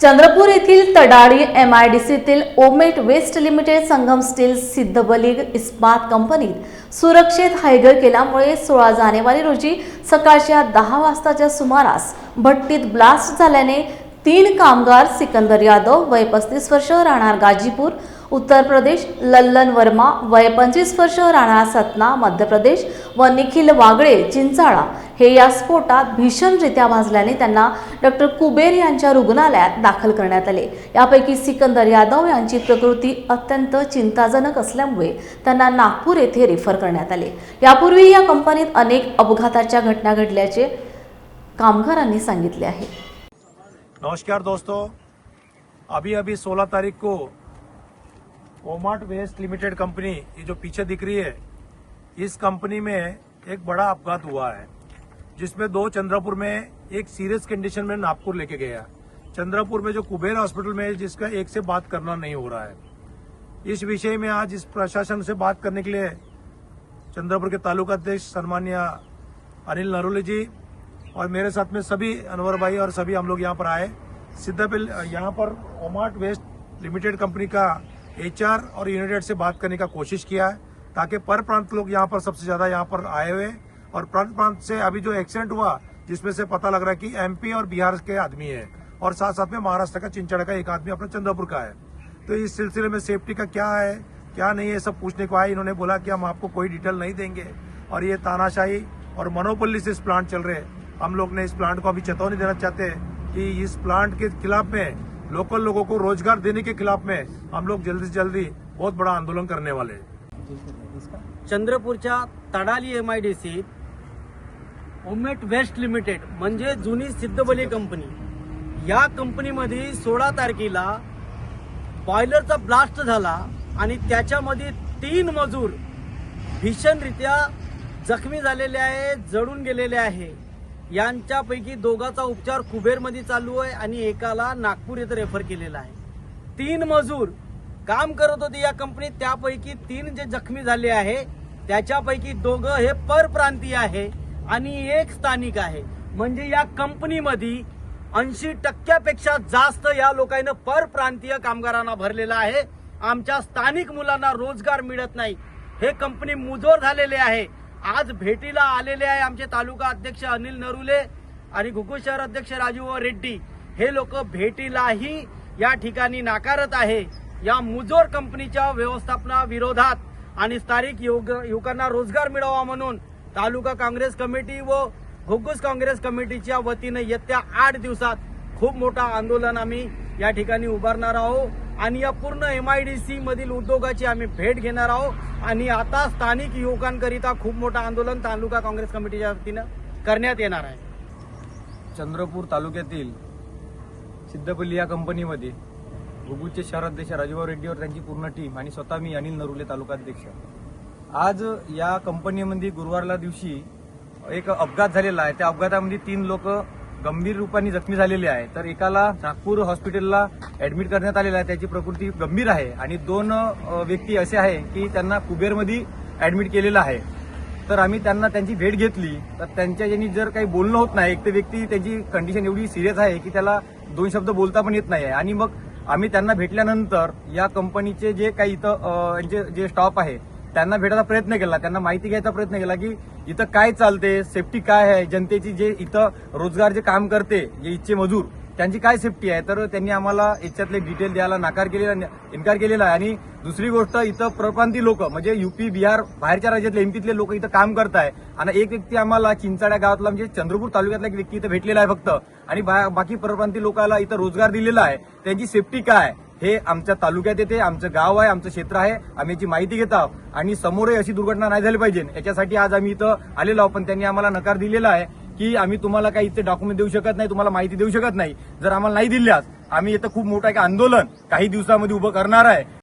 चंद्रपूर येथील Tadali M I D सीतील Omat waste limited Sangam steel Siddhbali Ispat कंपनीत सुरक्षेत हायगर केल्यामुळे सोळा जानेवारी रोजी सकाळच्या दहा वाजताच्या सुमारास भट्टीत ब्लास्ट झाल्याने तीन कामगार सिकंदर यादव वय पस्तीस वर्ष राहणार गाजीपूर उत्तर प्रदेश लल्लन वर्मा वय पंचवीस वर्ष राहणार सतना मध्य प्रदेश व निखिल वागळे चिंचाळा हे या स्फोटात भीषणरित्या भाजल्याने त्यांना डॉक्टर कुबेर यांच्या रुग्णालयात दाखल करण्यात आले. यापैकी सिकंदर यादव यांची प्रकृती अत्यंत चिंताजनक असल्यामुळे त्यांना नागपूर येथे रेफर करण्यात आले. यापूर्वी या कंपनीत अनेक अपघाताच्या घटना घडल्याचे कामगारांनी सांगितले आहे. नमस्कार दोस्तों. अभी अभी 16 तारीख को ओमाट वेस्ट लिमिटेड कंपनी ये जो पीछे दिख रही है, इस कंपनी में एक बड़ा अपघात हुआ है, जिसमें दो चंद्रपुर में एक सीरियस कंडीशन में नागपुर लेके गया। चंद्रपुर में जो कुबेर हॉस्पिटल में जिसका एक से बात करना नहीं हो रहा है। इस विषय में आज इस प्रशासन से बात करने के लिए चंद्रपुर के तालुका अध्यक्ष सन्मान्य अनिल नरोले जी और मेरे साथ में सभी अनवर भाई और सभी हम लोग यहाँ पर आए। सिद्धबिल यहाँ पर ओमार्ट वेस्ट लिमिटेड कंपनी का एचआर और यूनिटेड से बात करने का कोशिश किया है ताकि पर प्रांत लोग यहाँ पर सबसे ज़्यादा यहाँ पर आए हुए और प्रांत प्रांत से अभी जो एक्सीडेंट हुआ, जिसमें से पता लग रहा है कि एमपी और बिहार के आदमी है और साथ साथ में महाराष्ट्र का चिंचड़ का एक आदमी अपना चंद्रपुर का है। तो इस सिलसिले में सेफ्टी का क्या है, क्या नहीं है सब पूछने को आए। इन्होंने बोला कि हम आपको कोई डिटेल नहीं देंगे। और ये तानाशाही और मनोपल्ली से इस प्लांट चल रहे हम लोग ने इस प्लांट को अभी चेतावनी देना चाहते हैं कि इस प्लांट के खिलाफ में लोकल लोगों को रोजगार देने के खिलाफ में हम लोग जल्दी से जल्दी बहुत बड़ा आंदोलन करने वाले हैं। चंद्रपूरच्या Tadali M I D C Omat waste limited म्हणजे जुनी सिद्धबली कंपनी या कंपनीमध्ये सोळा तारखेला बॉयलरचा ब्लास्ट झाला आणि त्याच्यामध्ये तीन मजूर भीषणरित्या जखमी झालेले आहे जळून गेलेले आहे यांच्यापैकी दोघाचा उपचार कुबेरमध्ये चालू आहे आणि एकाला नागपूर येथे रेफर केलेला आहे. तीन मजूर काम करत होते या कंपनीत त्यापैकी तीन जे जखमी झाले आहे त्याच्यापैकी दोघं हे परप्रांतीय आहे आणि एक स्थानिक आहे. म्हणजे या कंपनीमध्ये ऐंशी टक्क्यापेक्षा जास्त या लोकांना परप्रांतीय कामगारांना भरलेला आहे. आमच्या स्थानिक मुलांना रोजगार मिळत नाही. हे कंपनी मुजोर झालेले आहे. आज भेटीला आलेले आहे आमचे तालुका अध्यक्ष अनिल नरुले आणि घुगू शहर अध्यक्ष राजू रेड्डी. हे लोक भेटीलाही या ठिकाणी नाकारत आहे. या मुजोर कंपनीच्या व्यवस्थापना विरोधात आणि स्थानिक युवकांना रोजगार मिळावा म्हणून तालुका काँग्रेस कमिटी व घुगूस काँग्रेस कमिटीच्या वतीने येत्या आठ दिवसात खूप मोठा आंदोलन आम्ही या ठिकाणी उभारणार आहोत. आणि या पूर्ण एम आय डी सी मधील उद्योगाची आम्ही भेट घेणार आहोत. आणि आता स्थानिक युवकांकरिता खूप मोठं आंदोलन तालुका काँग्रेस कमिटीच्या वतीनं करण्यात येणार आहे. चंद्रपूर तालुक्यातील सिद्धपल्ली या कंपनीमध्ये घुगुचे शहराध्यक्ष राजूभाऊ रेड्डीवर त्यांची पूर्ण टीम आणि स्वतः मी अनिल नरुले तालुकाध्यक्ष. आज या कंपनीमध्ये गुरुवारला दिवशी एक अपघात झालेला आहे. त्या अपघातामध्ये तीन लोक गंभीर रूपाने जखमी झालेले आहे. तर एकाला नागपूर हॉस्पिटलला ऍडमिट करण्यात आलेला आहे. त्याची प्रकृती गंभीर आहे. आणि दोन व्यक्ती असे आहे की त्यांना कुबेरमध्ये ऍडमिट केलेलं आहे. तर आम्ही त्यांना त्यांची भेट घेतली. तर त्यांच्या यांनी जर काही बोलणं होत नाही एक तर व्यक्ती त्याची कंडिशन एवढी सिरियस आहे की त्याला दोन शब्द बोलता पण येत नाही आहे. आणि मग आम्ही त्यांना भेटल्यानंतर या कंपनीचे जे काही इथं यांचे जे स्टॉप आहे त्यांना भेटायचा प्रयत्न केला त्यांना माहिती घ्यायचा प्रयत्न केला की इथं काय चालते सेफ्टी काय आहे जनतेची जे इथं रोजगार जे काम करते जे इच्छे मजूर त्यांची काय सेफ्टी आहे? तर त्यांनी आम्हाला याच्यातले डिटेल द्यायला नाकार केलेला इन्कार केलेला आहे. आणि दुसरी गोष्ट इथं प्रप्रांती लोक म्हणजे युपी बिहार बाहेरच्या राज्यातले एमपीतले लोक इथं काम करत आहे आणि एक व्यक्ती आम्हाला चिंचाड्या गावातला म्हणजे चंद्रपूर तालुक्यातला एक व्यक्ती इथं भेटलेला आहे फक्त. आणि बा- बाकी परप्रांती लोकांना इथं रोजगार दिलेला आहे. त्यांची सेफ्टी काय हे आमच्या तालुक्यात येते आमचं गाव आहे आमचं क्षेत्र आहे आम्ही याची माहिती घेत आहोत. आणि समोरही अशी दुर्घटना नाही झाली पाहिजे. याच्यासाठी आज आम्ही इथं आलेलो आहोत पण त्यांनी आम्हाला नकार दिलेला आहे की आम्ही तुम्हाला काही इथे डॉक्युमेंट देऊ शकत नाही तुम्हाला माहिती देऊ शकत नाही. जर आम्हाला नाही दिल्यास आम्ही इथं खूप मोठं एक आंदोलन काही दिवसामध्ये उभं करणार आहे.